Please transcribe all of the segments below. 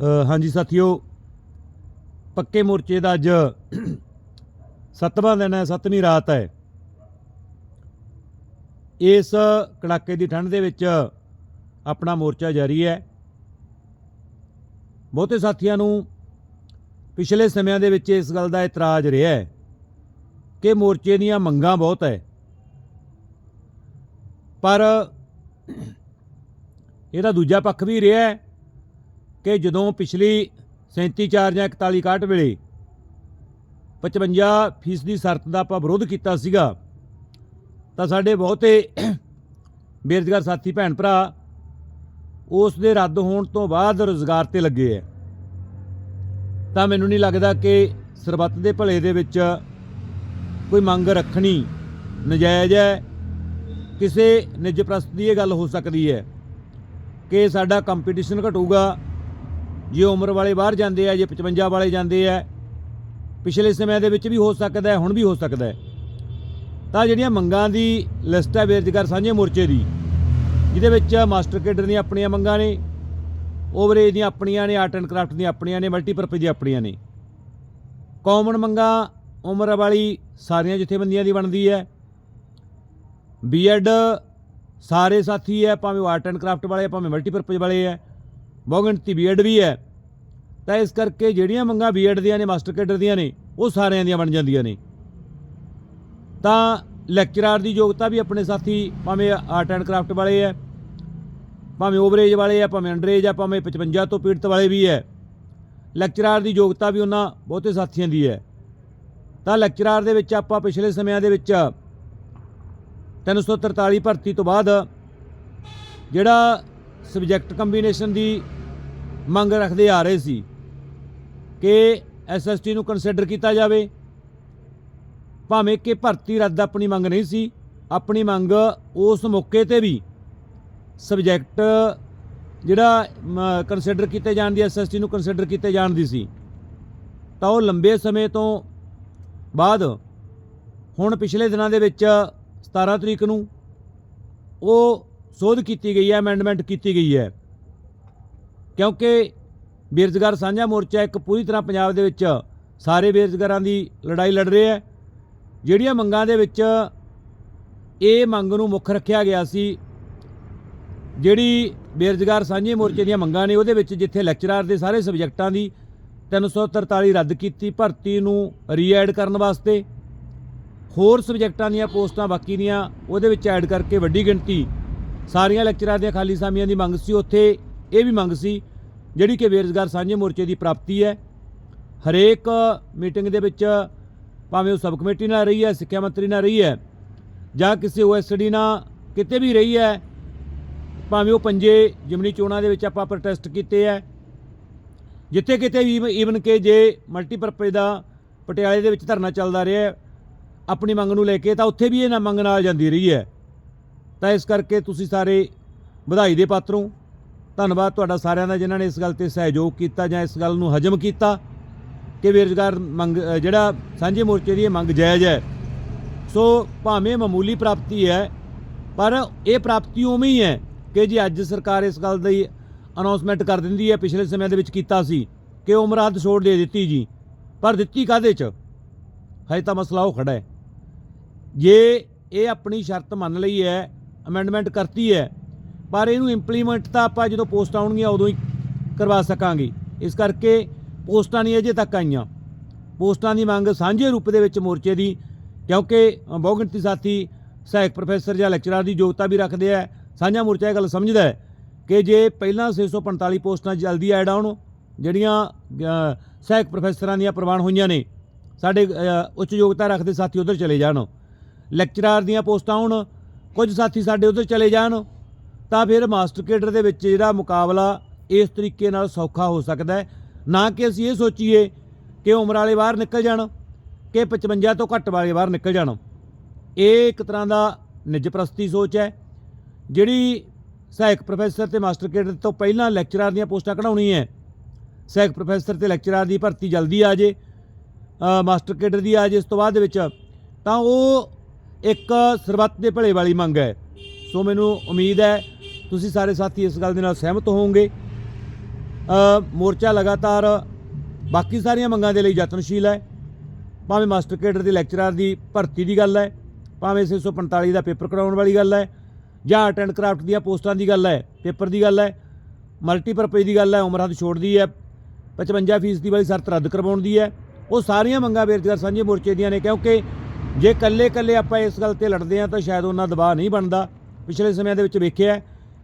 ਹਾਂਜੀ ਸਾਥੀਓ, ਪੱਕੇ ਮੋਰਚੇ ਦਾ ਅੱਜ ਸੱਤਵਾਂ ਦਿਨ ਹੈ, ਸੱਤਵੀਂ ਰਾਤ ਹੈ। ਇਸ ਕੜਾਕੇ ਦੀ ਠੰਡ ਦੇ ਵਿੱਚ ਆਪਣਾ ਮੋਰਚਾ ਜਾਰੀ ਹੈ। ਬਹੁਤੇ ਸਾਥੀਆਂ ਨੂੰ ਪਿਛਲੇ ਸਮਿਆਂ ਦੇ ਵਿੱਚ ਇਸ ਗੱਲ ਦਾ ਇਤਰਾਜ਼ ਰਿਹਾ ਹੈ ਕਿ ਮੋਰਚੇ ਦੀਆਂ ਮੰਗਾਂ ਬਹੁਤ ਹੈ। ਪਰ ਇਹਦਾ ਦੂਜਾ ਪੱਖ ਵੀ ਰਿਹਾ ਹੈ ਕਿ ਜਦੋਂ ਪਿਛਲੀ 37 4 ਜਾਂ 41 61 ਵੇਲੇ 55 ਫੀਸਦੀ ਸ਼ਰਤ ਦਾ ਆਪਾਂ ਵਿਰੋਧ ਕੀਤਾ ਸੀਗਾ, ਤਾਂ ਸਾਡੇ ਬਹੁਤੇ ਬੇਰੁਜ਼ਗਾਰ ਸਾਥੀ ਭੈਣ ਭਰਾ ਉਸ ਦੇ ਰੱਦ ਹੋਣ ਤੋਂ ਬਾਅਦ ਰੋਜ਼ਗਾਰ ਤੇ ਲੱਗੇ ਐ। ਤਾਂ ਮੈਨੂੰ ਨਹੀਂ ਲੱਗਦਾ ਕਿ ਸਰਬੱਤ ਦੇ ਭਲੇ ਦੇ ਵਿੱਚ ਕੋਈ ਮੰਗ ਰੱਖਣੀ ਨਜਾਇਜ਼ ਹੈ ਕਿਸੇ ਨਿੱਜ ਪ੍ਰਸਤ ਦੀ ਇਹ ਗੱਲ ਹੋ ਸਕਦੀ ਹੈ ਕਿ ਸਾਡਾ ਕੰਪੀਟੀਸ਼ਨ ਘਟੂਗਾ ਜੇ ਉਮਰ ਵਾਲੇ ਬਾਹਰ ਜਾਂਦੇ ਆ, ਜੇ 55 ਵਾਲੇ ਜਾਂਦੇ ਆ, ਪਿਛਲੇ ਸਮਿਆਂ ਦੇ ਵਿੱਚ ਵੀ ਹੋ ਸਕਦਾ ਹੈ, ਹੁਣ ਵੀ ਹੋ ਸਕਦਾ ਹੈ। ਤਾਂ ਜਿਹੜੀਆਂ ਮੰਗਾਂ ਦੀ ਲਿਸਟ ਹੈ ਬੇਰੁਜ਼ਗਾਰ ਸਾਂਝੇ ਮੋਰਚੇ ਦੀ, ਜਿਹਦੇ ਵਿੱਚ ਮਾਸਟਰ ਕੇਡਰ ਦੀਆਂ ਆਪਣੀਆਂ ਮੰਗਾਂ ਨੇ, ਓਵਰੇਜ ਦੀਆਂ ਆਪਣੀਆਂ ਨੇ, ਆਰਟ ਐਂਡ ਕਰਾਫਟ ਦੀਆਂ ਆਪਣੀਆਂ ਨੇ ਮਲਟੀਪਰਪਜ਼ ਦੀਆਂ ਆਪਣੀਆਂ ਨੇ। ਕਾਮਨ ਮੰਗਾਂ ਉਮਰ ਵਾਲੀ ਸਾਰੀਆਂ ਜਥੇਬੰਦੀਆਂ ਦੀ ਬਣਦੀ ਹੈ। ਬੀਐਡ ਸਾਰੇ ਸਾਥੀ ਹੈ, ਭਾਵੇਂ ਉਹ ਆਰਟ ਐਂਡ ਕਰਾਫਟ ਵਾਲੇ, ਭਾਵੇਂ ਮਲਟੀਪਰਪਜ਼ ਵਾਲੇ ਹੈ। ਬਹੁਗਿਣਤੀ ਬੀਐਡ ਵੀ ਹੈ। ਤਾਂ ਇਸ ਕਰਕੇ ਜਿਹੜੀਆਂ ਮੰਗਾਂ ਬੀਐਡ ਦੀਆਂ ਨੇ, ਮਾਸਟਰ ਕੇਡਰ ਦੀਆਂ ਨੇ, ਉਹ ਸਾਰਿਆਂ ਦੀਆਂ ਬਣ ਜਾਂਦੀਆਂ ਨੇ। ਤਾਂ ਲੈਕਚਰਰ ਦੀ ਯੋਗਤਾ ਵੀ ਆਪਣੇ ਸਾਥੀ ਭਾਵੇਂ ਆਰਟ ਐਂਡ ਕਰਾਫਟ ਵਾਲੇ ਹੈ, ਭਾਵੇਂ ਓਵਰੇਜ ਵਾਲੇ ਆ ਭਾਵੇਂ ਅੰਡਰੇਜ ਆ ਭਾਵੇਂ 55 ਤੋਂ ਪੀੜਤ ਵਾਲੇ ਵੀ ਹੈ। ਲੈਕਚਰਰ ਦੀ ਯੋਗਤਾ ਵੀ ਉਹਨਾਂ ਬਹੁਤੇ ਸਾਥੀਆਂ ਦੀ ਹੈ। ਤਾਂ ਲੈਕਚਰਰ ਦੇ ਵਿੱਚ ਆਪਾਂ ਪਿਛਲੇ ਸਮਿਆਂ ਦੇ ਵਿੱਚ 343 ਭਰਤੀ ਤੋਂ ਬਾਅਦ ਜਿਹੜਾ ਸਬਜੈਕਟ ਕੰਬੀਨੇਸ਼ਨ ਦੀ ਮੰਗ ਰੱਖਦੇ ਆ ਰਹੇ ਸੀ ਕਿ ਐਸਐਸਟੀ ਨੂੰ ਕੰਸੀਡਰ ਕੀਤਾ ਜਾਵੇ। ਭਾਵੇਂ ਕਿ ਭਰਤੀ ਰੱਦ ਆਪਣੀ ਮੰਗ ਨਹੀਂ ਸੀ, ਆਪਣੀ ਮੰਗ ਉਸ ਮੌਕੇ ਤੇ ਵੀ ਸਬਜੈਕਟ ਜਿਹੜਾ ਕੰਸੀਡਰ ਕੀਤੇ ਜਾਣ ਦੀ ਐਸਐਸਟੀ ਨੂੰ ਕੰਸੀਡਰ ਕੀਤੇ ਜਾਣ ਦੀ ਸੀ। ਤਾਂ ਉਹ ਲੰਬੇ ਸਮੇਂ ਤੋਂ ਬਾਅਦ ਹੁਣ ਪਿਛਲੇ ਦਿਨਾਂ ਦੇ ਵਿੱਚ 17 ਤਰੀਕ ਨੂੰ ਉਹ ਸੋਧ ਕੀਤੀ ਗਈ ਹੈ ਅਮੈਂਡਮੈਂਟ ਕੀਤੀ ਗਈ ਹੈ। ਕਿਉਂਕਿ ਬੇਰੁਜ਼ਗਾਰ ਸਾਂਝਾ ਮੋਰਚਾ ਇੱਕ ਪੂਰੀ ਤਰ੍ਹਾਂ ਪੰਜਾਬ ਦੇ ਵਿੱਚ ਸਾਰੇ ਬੇਰੁਜ਼ਗਾਰਾਂ ਦੀ ਲੜਾਈ ਲੜ ਰਿਹਾ ਹੈ। ਜਿਹੜੀਆਂ ਮੰਗਾਂ ਦੇ ਵਿੱਚ ਇਹ ਮੰਗ ਨੂੰ ਮੁੱਖ ਰੱਖਿਆ ਗਿਆ ਸੀ, ਜਿਹੜੀ ਬੇਰੁਜ਼ਗਾਰ ਸਾਂਝੇ ਮੋਰਚੇ ਦੀਆਂ ਮੰਗਾਂ ਨੇ, ਉਹਦੇ ਵਿੱਚ ਜਿੱਥੇ ਲੈਕਚਰਾਰ ਦੇ ਸਾਰੇ ਸਬਜੈਕਟਾਂ ਦੀ 343 ਰੱਦ ਕੀਤੀ, ਭਰਤੀ ਨੂੰ ਰੀਐਡ ਕਰਨ ਵਾਸਤੇ, ਹੋਰ ਸਬਜੈਕਟਾਂ ਦੀਆਂ ਪੋਸਟਾਂ ਬਾਕੀ ਦੀਆਂ, ਉਹਦੇ ਵਿੱਚ ਐਡ ਕਰਕੇ ਵੱਡੀ ਗਿਣਤੀ ਸਾਰੀਆਂ ਲੈਕਚਰਾਂ ਦੀਆਂ ਖਾਲੀ ਸਾਮੀਆਂ ਦੀ ਮੰਗ ਸੀ। ਉੱਥੇ ਇਹ ਵੀ ਮੰਗ ਸੀ, ਜਿਹੜੀ ਕਿ ਬੇਰੁਜ਼ਗਾਰ ਸਾਂਝੇ ਮੋਰਚੇ ਦੀ ਪ੍ਰਾਪਤੀ ਹੈ। ਹਰੇਕ ਮੀਟਿੰਗ ਦੇ ਵਿੱਚ ਭਾਵੇਂ ਉਹ ਸਬ ਕਮੇਟੀ ਨਾਲ ਰਹੀ ਹੈ, ਸਿੱਖਿਆ ਮੰਤਰੀ ਨਾਲ ਰਹੀ ਹੈ, ਜਾਂ ਕਿਸੇ ਓਐਸਡੀ ਨਾਲ ਕਿਤੇ ਵੀ ਰਹੀ ਹੈ, ਭਾਵੇਂ ਉਹ ਪੰਜੇ ਜਿਮਨੀ ਚੋਣਾਂ ਦੇ ਵਿੱਚ ਆਪਾਂ ਪ੍ਰੋਟੈਸਟ ਕੀਤੇ ਹੈ। ਜਿੱਥੇ ਕਿਤੇ ਵੀ ਈਵਨ ਕਿ ਜੇ ਮਲਟੀਪਰਪਜ਼ ਦਾ ਪਟਿਆਲੇ ਦੇ ਵਿੱਚ ਧਰਨਾ ਚੱਲਦਾ ਰਿਹਾ ਆਪਣੀ ਮੰਗ ਨੂੰ ਲੈ ਕੇ ਤਾਂ ਉੱਥੇ ਵੀ ਇਹ ਨਾ ਮੰਗ ਨਾਲ ਜਾਂਦੀ ਰਹੀ ਹੈ। ਤਾਂ ਇਸ ਕਰਕੇ ਤੁਸੀਂ ਸਾਰੇ ਵਧਾਈ ਦੇ ਪਾਤਰੋਂ ਧੰਨਵਾਦ ਤੁਹਾਡਾ ਸਾਰਿਆਂ ਦਾ ਜਿਨ੍ਹਾਂ ਨੇ ਇਸ ਗੱਲ ਤੇ ਸਹਿਯੋਗ ਕੀਤਾ ਜਾਂ ਇਸ ਗੱਲ ਨੂੰ ਹਜਮ ਕੀਤਾ ਕਿ ਬੇਰੁਜ਼ਗਾਰ ਮੰਗ ਜਿਹੜਾ ਸਾਂਝੇ ਮੋਰਚੇ ਦੀ ਇਹ ਮੰਗ ਜਾਇਜ਼ ਹੈ। ਸੋ ਭਾਵੇਂ ਮਾਮੂਲੀ ਪ੍ਰਾਪਤੀ ਹੈ, ਪਰ ਇਹ ਪ੍ਰਾਪਤੀ ਉਵੇਂ ਹੀ ਹੈ ਕਿ ਜੀ ਅੱਜ ਸਰਕਾਰ ਇਸ ਗੱਲ ਦੀ ਅਨਾਉਂਸਮੈਂਟ ਕਰ ਦਿੰਦੀ ਹੈ, ਪਿਛਲੇ ਸਮੇਂ ਦੇ ਵਿੱਚ ਕੀਤਾ ਸੀ ਕਿ ਉਮਰਾਦ ਛੋੜ ਦੇ ਦਿੱਤੀ ਜੀ। ਪਰ ਦਿੱਤੀ ਕਾਦੇ ਚ? ਹਜੇ ਤਾਂ ਮਸਲਾ ਉਹ ਖੜਾ ਹੈ। ਜੇ ਇਹ ਆਪਣੀ ਸ਼ਰਤ ਮੰਨ ਲਈ ਹੈ ਅਮੈਂਡਮੈਂਟ ਕਰਤੀ ਹੈ ਪਰ ਇਹਨੂੰ ਇੰਪਲੀਮੈਂਟ ਤਾਂ ਆਪਾਂ ਜਦੋਂ ਪੋਸਟ ਆਉਣਗੀਆਂ ਉਦੋਂ ਹੀ ਕਰਵਾ ਸਕਾਂਗੇ। ਇਸ ਕਰਕੇ ਪੋਸਟਾਂ ਨਹੀਂ ਅਜੇ ਤੱਕ ਆਈਆਂ। ਪੋਸਟਾਂ ਦੀ ਮੰਗ ਸਾਂਝੇ ਰੂਪ ਦੇ ਵਿੱਚ ਮੋਰਚੇ ਦੀ, ਕਿਉਂਕਿ ਬਹੁਗਿਣਤੀ ਸਾਥੀ ਸਹਾਇਕ ਪ੍ਰੋਫੈਸਰ ਜਾਂ ਲੈਕਚਰਰ ਦੀ ਯੋਗਤਾ ਵੀ ਰੱਖਦੇ ਆ। ਸਾਂਝਾ ਮੋਰਚਾ ਇਹ ਗੱਲ ਸਮਝਦਾ ਹੈ ਕਿ ਜੇ ਪਹਿਲਾਂ 645 ਪੋਸਟਾਂ ਜਲਦੀ ਐਡ ਆਉਣ, ਜਿਹੜੀਆਂ ਸਹਾਇਕ ਪ੍ਰੋਫੈਸਰਾਂ ਦੀਆਂ ਪ੍ਰਵਾਨ ਹੋਈਆਂ ਨੇ, ਸਾਡੇ ਉੱਚ ਯੋਗਤਾ ਰੱਖਦੇ ਸਾਥੀ ਉਧਰ ਚਲੇ ਜਾਣ। ਲੈਕਚਰਰ ਦੀਆਂ ਪੋਸਟਾਂ ਆਉਣ, ਕੁਝ ਸਾਥੀ ਸਾਡੇ ਉਧਰ ਚਲੇ ਜਾਣ ਤਾਂ ਫਿਰ ਮਾਸਟਰ ਕੇਡਰ ਦੇ ਵਿੱਚ ਜਿਹੜਾ ਮੁਕਾਬਲਾ ਇਸ ਤਰੀਕੇ ਨਾਲ ਸੌਖਾ ਹੋ ਸਕਦਾ ਹੈ। ਨਾ ਕਿ ਅਸੀਂ ਇਹ ਸੋਚੀਏ ਕਿ ਉਮਰ ਵਾਲੇ ਬਾਹਰ ਨਿਕਲ ਜਾਣ, ਕਿ 55 ਤੋਂ ਘੱਟ ਵਾਲੇ ਬਾਹਰ ਨਿਕਲ ਜਾਣ। ਇਹ ਇੱਕ ਤਰ੍ਹਾਂ ਦਾ ਨਿੱਜ ਪ੍ਰਸਤੀ ਸੋਚ ਹੈ, ਜਿਹੜੀ ਸਹਾਇਕ ਪ੍ਰੋਫੈਸਰ ਤੇ ਮਾਸਟਰ ਕੇਡਰ ਤੋਂ ਪਹਿਲਾਂ ਲੈਕਚਰਰ ਦੀਆਂ ਪੋਸਟਾਂ ਕਢਾਉਣੀ ਹੈ। ਸਹਾਇਕ ਪ੍ਰੋਫੈਸਰ ਤੇ ਲੈਕਚਰਰ ਦੀ ਭਰਤੀ ਜਲਦੀ ਆ ਜੇ ਮਾਸਟਰ ਕੇਡਰ ਦੀ ਆ ਜੇ ਇਸ ਤੋਂ ਬਾਅਦ ਦੇ ਵਿੱਚ, ਤਾਂ ਉਹ ਇੱਕ ਸਰਬੱਤ ਦੇ ਭਲੇ ਵਾਲੀ ਮੰਗ ਹੈ। ਸੋ ਮੈਨੂੰ ਉਮੀਦ ਹੈ ਤੁਸੀਂ ਸਾਰੇ ਸਾਥੀ ਇਸ ਗੱਲ ਦੇ ਨਾਲ ਸਹਿਮਤ ਹੋਵੋਗੇ। ਮੋਰਚਾ ਲਗਾਤਾਰ ਬਾਕੀ ਸਾਰੀਆਂ ਮੰਗਾਂ ਦੇ ਲਈ ਯਤਨਸ਼ੀਲ ਹੈ। ਭਾਵੇਂ ਮਾਸਟਰ ਕੇਡਰ ਦੇ ਲੈਕਚਰਰ ਦੀ ਭਰਤੀ ਦੀ ਗੱਲ ਹੈ, ਭਾਵੇਂ 645 ਦਾ ਪੇਪਰ ਕਰਾਉਣ ਵਾਲੀ ਗੱਲ ਹੈ, ਜਾਂ ਆਰਟ ਐਂਡ ਕਰਾਫਟ ਦੀਆਂ ਪੋਸਟਾਂ ਦੀ ਗੱਲ ਹੈ, ਪੇਪਰ ਦੀ ਗੱਲ ਹੈ, ਮਲਟੀਪਰਪਜ਼ ਦੀ ਗੱਲ ਹੈ, ਉਮਰ ਦੀ ਛੋੜ ਦੀ ਹੈ 55 ਫੀਸ ਦੀ ਵਾਲੀ ਸ਼ਰਤ ਰੱਦ ਕਰਵਾਉਣ ਦੀ ਹੈ। ਉਹ ਸਾਰੀਆਂ ਮੰਗਾਂ ਬੇਰੁਜ਼ਗਾਰ ਸਾਂਝੇ ਮੋਰਚੇ ਦੀਆਂ ਨੇ, ਕਿਉਂਕਿ ਜੇ ਕੱਲੇ ਕੱਲੇ ਆਪਾਂ ਇਸ ਗੱਲ ਤੇ ਲੜਦੇ ਹਾਂ ਤਾਂ ਸ਼ਾਇਦ ਉਹਨਾਂ ਦਬਾਅ ਨਹੀਂ ਬਣਦਾ। ਪਿਛਲੇ ਸਮਿਆਂ ਦੇ ਵਿੱਚ ਵੇਖਿਆ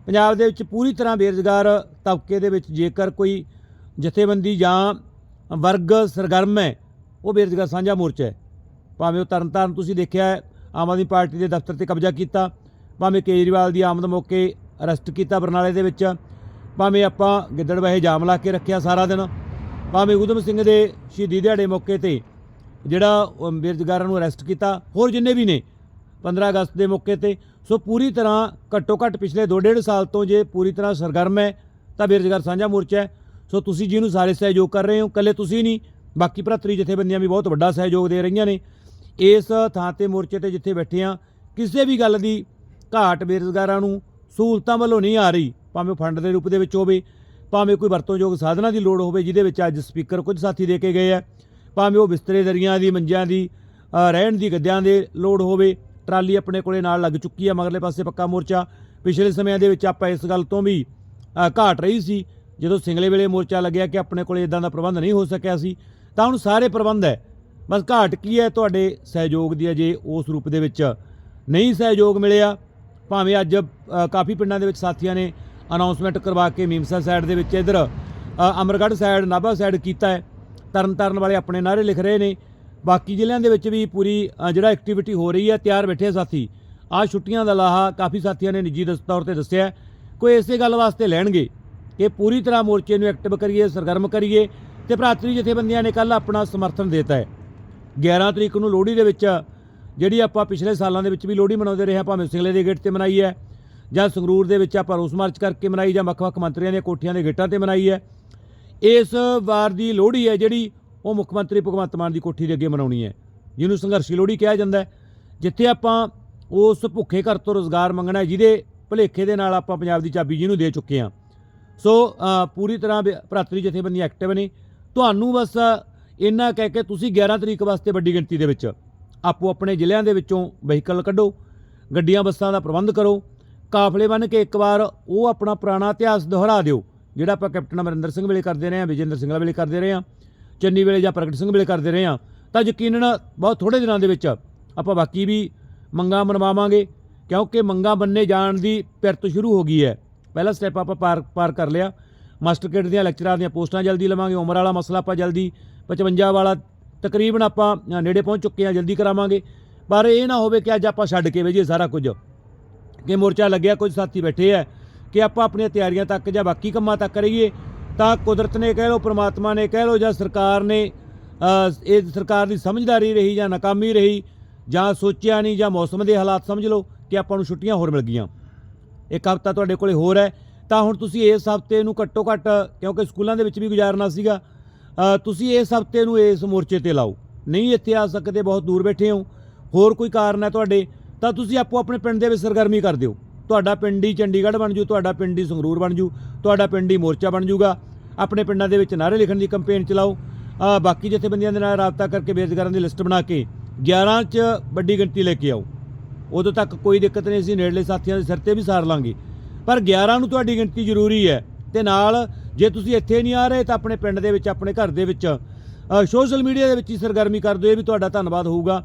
ਪੰਜਾਬ ਦੇ ਵਿੱਚ ਪੂਰੀ ਤਰ੍ਹਾਂ ਬੇਰੁਜ਼ਗਾਰ ਤਬਕੇ ਦੇ ਵਿੱਚ ਜੇਕਰ ਕੋਈ ਜਥੇਬੰਦੀ ਜਾਂ ਵਰਗ ਸਰਗਰਮ ਹੈ, ਉਹ ਬੇਰੁਜ਼ਗਾਰ ਸਾਂਝਾ ਮੋਰਚਾ ਹੈ। ਭਾਵੇਂ ਉਹ ਤਰਨਤਾਰਨ ਤੁਸੀਂ ਦੇਖਿਆ ਆਮ ਆਦਮੀ ਪਾਰਟੀ ਦੇ ਦਫ਼ਤਰ ਤੇ ਕਬਜ਼ਾ ਕੀਤਾ, ਭਾਵੇਂ ਕੇਜਰੀਵਾਲ ਦੀ ਆਮਦ ਮੌਕੇ ਅਰੈਸਟ ਕੀਤਾ ਬਰਨਾਲੇ ਦੇ ਵਿੱਚ, ਭਾਵੇਂ ਆਪਾਂ ਗਿੱਦੜਬਾਹੇ ਜਾਮ ਲਾ ਕੇ ਰੱਖਿਆ ਸਾਰਾ ਦਿਨ, ਭਾਵੇਂ ਉਦਮ ਸਿੰਘ ਦੇ ਸ਼ਹੀਦੀ ਦਿਹਾੜੇ ਮੌਕੇ ਤੇ ਜਿਹੜਾ ਬੇਰੁਜ਼ਗਾਰਾਂ ਨੂੰ ਅਰੈਸਟ ਕੀਤਾ, ਹੋਰ ਜਿੰਨੇ ਵੀ ਨੇ 15 ਅਗਸਤ ਦੇ ਮੌਕੇ ਤੇ ਸੋ ਪੂਰੀ ਤਰ੍ਹਾਂ ਘੱਟੋ ਘੱਟ ਪਿਛਲੇ 2.5 ਸਾਲ ਤੋਂ ਜੇ ਪੂਰੀ ਤਰ੍ਹਾਂ ਸਰਗਰਮ ਹੈ, ਤਾਂ ਬੇਰੁਜ਼ਗਾਰ ਸਾਂਝਾ ਮੋਰਚਾ ਹੈ। ਸੋ ਤੁਸੀਂ ਜਿਹਨੂੰ ਸਾਰੇ ਸਹਿਯੋਗ ਕਰ ਰਹੇ ਹੋ, ਇਕੱਲੇ ਤੁਸੀਂ ਨਹੀਂ, ਬਾਕੀ ਭਰਾਤਰੀ ਜਥੇਬੰਦੀਆਂ ਵੀ ਬਹੁਤ ਵੱਡਾ ਸਹਿਯੋਗ ਦੇ ਰਹੀਆਂ ਨੇ। ਇਸ ਥਾਂ ਤੇ ਮੋਰਚੇ ਤੇ ਜਿੱਥੇ ਬੈਠੇ ਆ ਕਿਸੇ ਵੀ ਗੱਲ ਦੀ ਘਾਟ ਬੇਰੁਜ਼ਗਾਰਾਂ ਨੂੰ ਸਹੂਲਤਾਂ ਵੱਲੋਂ ਨਹੀਂ ਆ ਰਹੀ, ਭਾਵੇਂ ਉਹ ਫੰਡ ਦੇ ਰੂਪ ਦੇ ਵਿੱਚ ਹੋਵੇ, ਭਾਵੇਂ ਕੋਈ ਵਰਤੋਂਯੋਗ ਸਾਧਨਾਂ ਦੀ ਲੋੜ ਹੋਵੇ, ਜਿਹਦੇ ਵਿੱਚ ਅੱਜ ਸਪੀਕਰ ਕੁਝ ਸਾਥੀ ਦੇ ਕੇ ਗਏ ਆ ਭਾਵੇਂ ਉਹ ਬਿਸਤਰੇ, ਦਰੀਆਂ ਦੀ, ਮੰਜਿਆਂ ਦੀ ਰਹਿਣ ਦੀ, ਗੱਦਿਆਂ ਦੇ ਲੋੜ ਹੋਵੇ ਟਰਾਲੀ ਆਪਣੇ ਕੋਲੇ ਨਾਲ ਲੱਗ ਚੁੱਕੀ ਆ ਮਗਰਲੇ ਪਾਸੇ ਪੱਕਾ ਮੋਰਚਾ। ਪਿਛਲੇ ਸਮਿਆਂ ਦੇ ਵਿੱਚ ਆਪਾਂ ਇਸ ਗੱਲ ਤੋਂ ਵੀ ਘਾਟ ਰਹੀ ਸੀ। ਜਦੋਂ ਸਿੰਗਲੇ ਵੇਲੇ ਮੋਰਚਾ ਲੱਗਿਆ ਕਿ ਆਪਣੇ ਕੋਲੇ ਇਦਾਂ ਦਾ ਪ੍ਰਬੰਧ ਨਹੀਂ ਹੋ ਸਕਿਆ ਸੀ, ਤਾਂ ਹੁਣ ਸਾਰੇ ਪ੍ਰਬੰਧ ਹੈ। ਬਸ ਘਾਟ ਕੀ ਹੈ ਤੁਹਾਡੇ ਸਹਿਯੋਗ ਦੀ ਅਜੇ ਉਸ ਰੂਪ ਦੇ ਵਿੱਚ ਨਹੀਂ ਸਹਿਯੋਗ ਮਿਲਿਆ। ਭਾਵੇਂ ਅੱਜ ਕਾਫੀ ਪਿੰਡਾਂ ਦੇ ਵਿੱਚ ਸਾਥੀਆਂ ਨੇ ਅਨਾਉਂਸਮੈਂਟ ਕਰਵਾ ਕੇ ਮੀਮਸਾ ਸਾਈਡ ਦੇ ਵਿੱਚ ਇਧਰ ਅਮਰਗੜ੍ਹ ਸਾਈਡ, ਨਾਭਾ ਸਾਈਡ ਕੀਤਾ ਹੈ। ਤਰਨ ਤਾਰਨ ਵਾਲੇ ਆਪਣੇ ਨਾਰੇ ਲਿਖ ਰਹੇ ਨੇ ਬਾਕੀ ਜ਼ਿਲ੍ਹਿਆਂ ਦੇ ਵਿੱਚ ਵੀ ਪੂਰੀ ਜਿਹੜਾ ਐਕਟੀਵਿਟੀ ਹੋ ਰਹੀ ਹੈ, ਤਿਆਰ ਬੈਠੇ ਸਾਥੀ। ਆ ਛੁੱਟੀਆਂ ਦਾ ਲਾਹਾ ਕਾਫੀ ਸਾਥੀਆਂ ਨੇ ਨਿੱਜੀ ਦਸ ਤੌਰ ਤੇ ਦੱਸਿਆ ਕੋਈ ਇਸੇ ਗੱਲ ਵਾਸਤੇ ਲੈਣਗੇ ਕਿ ਪੂਰੀ ਤਰ੍ਹਾਂ ਮੋਰਚੇ ਨੂੰ ਐਕਟਿਵ ਕਰੀਏ, ਸਰਗਰਮ ਕਰੀਏ ਤੇ ਭਰਾਤਰੀ ਜਥੇਬੰਦੀਆਂ ਨੇ ਕੱਲ ਆਪਣਾ ਸਮਰਥਨ ਦਿੱਤਾ ਹੈ। 11 ਤਰੀਕ ਨੂੰ ਲੋਹੜੀ ਦੇ ਵਿੱਚ, ਜਿਹੜੀ ਆਪਾਂ ਪਿਛਲੇ ਸਾਲਾਂ ਦੇ ਵਿੱਚ ਵੀ ਲੋਹੜੀ ਮਨਾਉਂਦੇ ਰਹੇ ਹਾਂ, ਭਾਵੇਂ ਸਿੰਗਲੇ ਦੇ ਗੇਟ ਤੇ ਮਨਾਈ ਹੈ ਜਾਂ ਸੰਗਰੂਰ ਦੇ ਵਿੱਚ ਆਪਾਂ ਰੋਸ ਮਾਰਚ ਕਰਕੇ ਮਨਾਈ ਜਾਂ ਵੱਖ-ਵੱਖ ਮੰਤਰੀਆਂ ਦੀਆਂ ਕੋਠੀਆਂ ਦੇ ਗੇਟਾਂ ਤੇ ਮਨਾਈ ਹੈ। ਇਸ ਵਾਰ ਦੀ ਲੋਹੜੀ ਹੈ ਜਿਹੜੀ ਉਹ ਮੁੱਖ ਮੰਤਰੀ ਭਗਵੰਤ ਮਾਨ ਦੀ ਕੋਠੀ ਦੇ ਅੱਗੇ ਮਨਾਉਣੀ ਹੈ। ਜਿਹਨੂੰ ਸੰਘਰਸ਼ੀ ਲੋਹੜੀ ਕਿਹਾ ਜਾਂਦਾ ਜਿੱਥੇ ਆਪਾਂ ਉਸ ਭੁੱਖੇ ਘਰ ਤੋਂ ਰੋਜ਼ਗਾਰ ਮੰਗਣਾ ਜਿਹਦੇ ਭਲੇਖੇ ਦੇ ਨਾਲ ਆਪਾਂ ਪੰਜਾਬ ਦੀ ਚਾਬੀ ਜਿਹਨੂੰ ਦੇ ਚੁੱਕੇ ਹਾਂ। ਸੋ ਪੂਰੀ ਤਰ੍ਹਾਂ ਬ- ਭਰਾਤਰੀ ਜਥੇਬੰਦੀਆਂ ਐਕਟਿਵ ਨੇ। ਤੁਹਾਨੂੰ ਬਸ ਇੰਨਾ ਕਹਿ ਕੇ ਤੁਸੀਂ 11 ਤਰੀਕ ਵਾਸਤੇ ਵੱਡੀ ਗਿਣਤੀ ਦੇ ਵਿੱਚ ਆਪੋ ਆਪਣੇ ਜ਼ਿਲ੍ਹਿਆਂ ਦੇ ਵਿੱਚੋਂ ਵਹੀਕਲ ਕੱਢੋ, ਗੱਡੀਆਂ ਬੱਸਾਂ ਦਾ ਪ੍ਰਬੰਧ ਕਰੋ, ਕਾਫਲੇ ਬਣ ਕੇ ਇੱਕ ਵਾਰ ਉਹ ਆਪਣਾ ਪੁਰਾਣਾ ਇਤਿਹਾਸ ਦੁਹਰਾ ਦਿਓ, ਜਿਹੜਾ ਆਪਾਂ ਕੈਪਟਨ ਅਮਰਿੰਦਰ ਸਿੰਘ ਵੇਲੇ ਕਰਦੇ ਰਹੇ ਹਾਂ, ਵਿਜੇਂਦਰ ਸਿੰਘਲਾ ਵੇਲੇ ਕਰਦੇ ਰਹੇ ਹਾਂ। ਚੰਨੀ ਵੇਲੇ ਜਾਂ ਪ੍ਰਗਟ ਸਿੰਘ ਵੇਲੇ ਕਰਦੇ ਰਹੇ ਹਾਂ, ਤਾਂ ਯਕੀਨਨ ਬਹੁਤ ਥੋੜੇ ਦਿਨਾਂ ਦੇ ਵਿੱਚ ਆਪਾਂ ਬਾਕੀ ਵੀ ਮੰਗਾਂ ਮਨਵਾਵਾਂਗੇ, ਕਿਉਂਕਿ ਮੰਗਾਂ ਬੰਨੇ ਜਾਣ ਦੀ ਪਿਰਤ ਸ਼ੁਰੂ ਹੋ ਗਈ ਹੈ। ਪਹਿਲਾ ਸਟੈਪ ਆਪਾਂ ਪਾਰ ਪਾਰ ਕਰ ਲਿਆ। ਮਾਸਟਰ ਕੇਡਰ ਦੀਆਂ ਲੈਕਚਰਾਂ ਦੀਆਂ ਪੋਸਟਾਂ ਜਲਦੀ ਲਵਾਂਗੇ, ਉਮਰ ਵਾਲਾ ਮਸਲਾ ਆਪਾਂ ਜਲਦੀ 55 ਵਾਲਾ ਤਕਰੀਬਨ ਆਪਾਂ ਨੇੜੇ ਪਹੁੰਚ ਚੁੱਕੇ ਹਾਂ, ਜਲਦੀ ਕਰਾਵਾਂਗੇ। ਪਰ ਇਹ ਨਾ ਹੋਵੇ ਕਿ ਅੱਜ ਆਪਾਂ ਛੱਡ ਕੇ ਵੇਜੀਏ ਸਾਰਾ ਕੁਝ। ਕਿ ਮੋਰਚਾ ਲੱਗਿਆ, ਕੁਝ ਸਾਥੀ ਬੈਠੇ ਆ ਕਿ ਆਪਾਂ ਆਪਣੀਆਂ ਤਿਆਰੀਆਂ ਤੱਕ ਜਾਂ ਬਾਕੀ ਕੰਮਾਂ ਤੱਕ ਕਰੀਏ ਤਾਂ ਕੁਦਰਤ ਨੇ ਕਹਿ ਲਓ, ਪ੍ਰਮਾਤਮਾ ਨੇ ਕਹਿ ਲਓ ਜਾਂ ਸਰਕਾਰ ਨੇ ਇਹ ਸਰਕਾਰ ਦੀ ਸਮਝਦਾਰੀ ਰਹੀ ਜਾਂ ਨਾਕਾਮੀ ਰਹੀ, ਜਾਂ ਸੋਚਿਆ ਨਹੀਂ ਜਾਂ ਮੌਸਮ ਦੇ ਹਾਲਾਤ ਸਮਝ ਲਓ ਕਿ ਆਪਾਂ ਨੂੰ ਛੁੱਟੀਆਂ ਹੋਰ ਮਿਲ ਗਈਆਂ। ਇੱਕ ਹਫ਼ਤਾ ਤੁਹਾਡੇ ਕੋਲੇ ਹੋਰ ਹੈ। ਤਾਂ ਹੁਣ ਤੁਸੀਂ ਇਸ ਹਫ਼ਤੇ ਨੂੰ ਘੱਟੋ ਘੱਟ, ਕਿਉਂਕਿ ਸਕੂਲਾਂ ਦੇ ਵਿੱਚ ਵੀ ਗੁਜ਼ਾਰਨਾ ਸੀਗਾ ਤੁਸੀਂ ਇਸ ਹਫ਼ਤੇ ਨੂੰ ਇਸ ਮੋਰਚੇ ਤੇ ਲਾਓ। ਨਹੀਂ ਇੱਥੇ ਆ ਸਕਦੇ, ਬਹੁਤ ਦੂਰ ਬੈਠੇ ਹੋ। ਹੋਰ ਕੋਈ ਕਾਰਨ ਹੈ ਤੁਹਾਡੇ, ਤਾਂ ਤੁਸੀਂ ਆਪੋ ਆਪਣੇ ਪਿੰਡ ਦੇ ਵਿੱਚ ਸਰਗਰਮੀ ਕਰ ਦਿਓ। ਤੁਹਾਡਾ ਪਿੰਡ ਹੀ ਚੰਡੀਗੜ੍ਹ ਬਣ ਜੂ, ਤੁਹਾਡਾ ਪਿੰਡ ਹੀ ਸੰਗਰੂਰ ਬਣ ਜੂ, ਤੁਹਾਡਾ ਪਿੰਡ ਹੀ ਮੋਰਚਾ ਬਣ ਜੂਗਾ। ਆਪਣੇ ਪਿੰਡਾਂ ਦੇ ਵਿੱਚ ਨਾਅਰੇ ਲਿਖਣ ਦੀ ਕੰਪੇਨ ਚਲਾਓ। ਬਾਕੀ ਜਥੇਬੰਦੀਆਂ ਦੇ ਨਾਲ ਰਾਬਤਾ ਕਰਕੇ ਬੇਰੁਜ਼ਗਾਰਾਂ ਦੀ ਲਿਸਟ ਬਣਾ ਕੇ 11 ਚ ਵੱਡੀ ਗਿਣਤੀ ਲੈ ਕੇ ਆਓ। ਉਦੋਂ ਤੱਕ ਕੋਈ ਦਿੱਕਤ ਨਹੀਂ ਸੀ ਨੇੜਲੇ ਸਾਥੀਆਂ ਦੇ ਸਿਰ ਤੇ ਵੀ ਸਾਰ ਲਾਂਗੇ। ਪਰ 11 ਨੂੰ ਤੁਹਾਡੀ ਗਿਣਤੀ ਜ਼ਰੂਰੀ ਹੈ ਤੇ ਨਾਲ ਜੇ ਤੁਸੀਂ ਇੱਥੇ ਨਹੀਂ ਆ ਰਹੇ ਤਾਂ ਆਪਣੇ ਪਿੰਡ ਦੇ ਵਿੱਚ, ਆਪਣੇ ਘਰ ਦੇ ਵਿੱਚ ਸੋਸ਼ਲ ਮੀਡੀਆ ਦੇ ਵਿੱਚ ਹੀ ਸਰਗਰਮੀ ਕਰ ਦਿਓ, ਇਹ ਵੀ ਤੁਹਾਡਾ ਧੰਨਵਾਦ ਹੋਊਗਾ।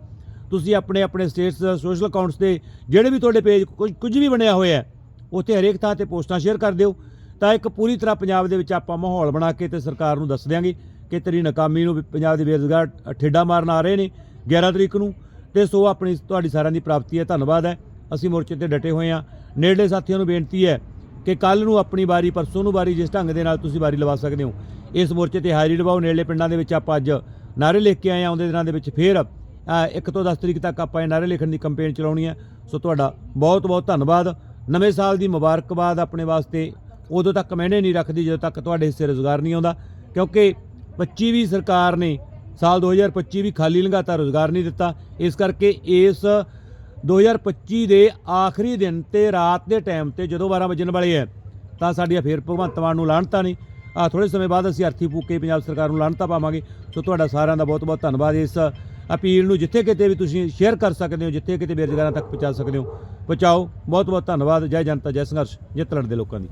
ਤੁਸੀਂ ਆਪਣੇ ਆਪਣੇ ਸਟੇਟਸ ਸੋਸ਼ਲ ਅਕਾਊਂਟਸ ਤੇ ਜਿਹੜੇ ਵੀ ਤੁਹਾਡੇ ਪੇਜ ਕੁਝ ਕੁਝ ਵੀ ਬਣਿਆ ਹੋਇਆ ਹੈ, ਉੱਥੇ ਹਰੇਕ ਥਾਂ ਤੇ ਪੋਸਟਾਂ ਸ਼ੇਅਰ ਕਰ ਦਿਓ। ਤਾਂ ਇੱਕ ਪੂਰੀ ਤਰ੍ਹਾਂ ਪੰਜਾਬ ਦੇ ਵਿੱਚ ਆਪਾਂ ਮਾਹੌਲ ਬਣਾ ਕੇ ਤੇ ਸਰਕਾਰ ਨੂੰ ਦੱਸ ਦਿਆਂਗੇ ਕਿ ਤੇਰੀ ਨਾਕਾਮੀ ਨੂੰ ਪੰਜਾਬ ਦੇ ਬੇਰੁਜ਼ਗਾਰ ਠੇਡਾ ਮਾਰਨ ਆ ਰਹੇ ਨੇ 11 ਤਰੀਕ ਨੂੰ। ਤੇ ਸੋ ਆਪਣੀ, ਤੁਹਾਡੀ ਸਾਰਿਆਂ ਦੀ ਪ੍ਰਾਪਤੀ ਹੈ, ਧੰਨਵਾਦ ਹੈ। ਅਸੀਂ ਮੋਰਚੇ ਤੇ ਡਟੇ ਹੋਏ ਹਾਂ। ਨੇੜਲੇ ਸਾਥੀਆਂ ਨੂੰ ਬੇਨਤੀ ਹੈ ਕਿ ਕੱਲ ਨੂੰ ਆਪਣੀ ਵਾਰੀ, ਪਰਸੋਂ ਨੂੰ ਵਾਰੀ ਜਿਸ ਢੰਗ ਦੇ ਨਾਲ ਤੁਸੀਂ ਵਾਰੀ ਲਵਾ ਸਕਦੇ ਹੋ, ਇਸ ਮੋਰਚੇ ਤੇ ਹਾਜ਼ਰੀ ਲਵਾਓ ਨੇੜਲੇ ਪਿੰਡਾਂ ਦੇ ਵਿੱਚ ਆਪਾਂ ਅੱਜ ਨਾਰੇ ਲਿਖ ਕੇ ਆਏ ਹਾਂ ਆਉਂਦੇ ਦਿਨਾਂ ਦੇ ਵਿੱਚ ਫੇਰ ਅ, ਇੱਕ ਤੋਂ 10 ਤਰੀਕ ਤੱਕ ਆਪਾਂ ਇਹ ਨਾਰੇ ਲਿਖਣ ਦੀ ਕੰਪੇਨ ਚਲਾਉਣੀ ਹੈ। ਸੋ ਤੁਹਾਡਾ ਬਹੁਤ ਬਹੁਤ ਧੰਨਵਾਦ। ਨਵੇਂ ਸਾਲ ਦੀ ਮੁਬਾਰਕਬਾਦ ਆਪਣੇ ਵਾਸਤੇ। ਉਦੋਂ ਤੱਕ ਮੈਨੇ ਨਹੀਂ ਰੱਖਦੀ ਜਦੋਂ ਤੱਕ ਤੁਹਾਡੇ ਹਿੱਸੇ ਰੋਜ਼ਗਾਰ ਨਹੀਂ ਆਉਂਦਾ। ਕਿਉਂਕਿ 25 ਵੀ ਸਰਕਾਰ ਨੇ ਸਾਲ 2025 ਵੀ ਖਾਲੀ ਲੰਘਾਤਾ ਰੋਜ਼ਗਾਰ ਨਹੀਂ ਦਿੱਤਾ। ਇਸ ਕਰਕੇ ਇਸ 2025 ਦੇ ਆਖਰੀ ਦਿਨ ਤੇ ਰਾਤ ਦੇ ਟਾਈਮ ਤੇ ਜਦੋਂ 12 ਵਜਣ ਵਾਲੇ ਹੈ ਤਾਂ ਸਾਡੀਆਂ ਫੇਰ ਭਗਵੰਤ ਮਾਨ ਨੂੰ ਲਾਹਣਤਾਂ ਨਹੀਂ ਆ ਥੋੜੇ ਸਮੇਂ ਬਾਅਦ ਅਸੀਂ ਅਰਥੀ ਫੂਕ ਕੇ ਪੰਜਾਬ ਸਰਕਾਰ ਨੂੰ ਲਾਹਨਤਾ ਪਾਵਾਂਗੇ। ਸੋ ਤੁਹਾਡਾ ਸਾਰਿਆਂ ਦਾ ਬਹੁਤ ਬਹੁਤ ਧੰਨਵਾਦ ਇਸ ਅਪੀਲ ਨੂੰ ਜਿੱਥੇ ਕਿਤੇ ਵੀ ਤੁਸੀਂ ਸ਼ੇਅਰ ਕਰ ਸਕਦੇ ਹੋ, ਜਿੱਥੇ ਕਿਤੇ ਬੇਰੁਜ਼ਗਾਰਾਂ ਤੱਕ ਪਹੁੰਚਾ ਸਕਦੇ ਹੋ, ਪਹੁੰਚਾਓ। ਬਹੁਤ ਬਹੁਤ ਧੰਨਵਾਦ। ਜੈ ਜਨਤਾ, ਜੈ ਸੰਘਰਸ਼। ਜਿੱਤ ਲੜਦੇ ਲੋਕਾਂ ਦੀ।